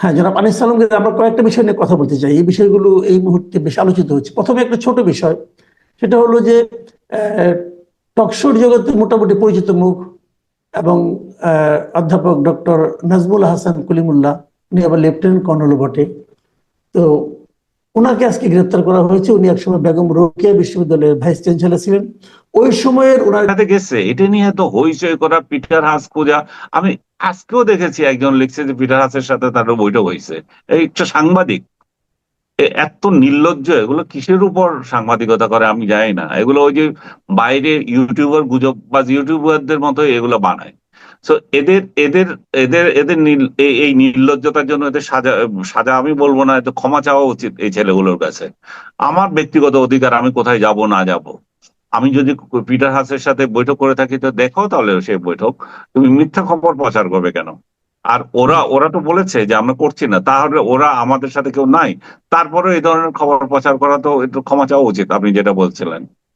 হ্যাঁ জনাব আনিস সালামকে আমরা কয়েকটা বিষয় নিয়ে কথা বলতে চাই। এই বিষয়গুলো এই মুহূর্তে বেশ আলোচিত হচ্ছে। প্রথমে একটা ছোট বিষয়, সেটা হলো যে টকশোর জগতে মোটামুটি পরিচিত মুখ এবং অধ্যাপক ডক্টর নাজমুল হাসান কলিমুল্লাহ, উনি আবার লেফটেন্যান্ট কর্নেল বটে। তো ওনাকে আজকে গ্রেপ্তার করা হয়েছে। উনি একসময় বেগম রোকেয়া বিশ্ববিদ্যালয়ের ভাইস চ্যান্সেলর ছিলেন। ওই সময়ের ওনার সাথে গেছে, এটা নিয়ে তো হইচই করা, পিটার হাস খোঁজা। আমি আজকেও দেখেছি একজন লিখছে যে পিটার হাসের সাথে তার বৈঠক হয়েছে। এই একটা সাংবাদিক এত নির্লজ্জ, এগুলো কিসের উপর সাংবাদিকতা করে আমি জানি না। এগুলো ওই যে বাইরে ইউটিউবার গুজব, বা ইউটিউবারদের মতো এগুলো বানায়। তো এদের এদের এদের এদের এই নির্লজ্জতার জন্য এদের সাজা সাজা আমি বলব না এতে ক্ষমা চাওয়া উচিত এই ছেলেগুলোর কাছে। আমার ব্যক্তিগত অধিকার, আমি কোথায় যাব, না যাব? আমি যদি পিটার হাসের সাথে বৈঠক করে থাকি, তো দেখো তাহলে সেই বৈঠক। তুমি মিথ্যা খবর প্রচার করবে কেন? আর ওরা ওরা তো বলেছে যে আমরা করছি না। তাহলে ওরা আমাদের সাথে কেউ নাই। তারপরে এই ধরনের খবর প্রচার করা তো একটু ক্ষমা চাওয়া উচিত, আপনি যেটা বলছিলেন।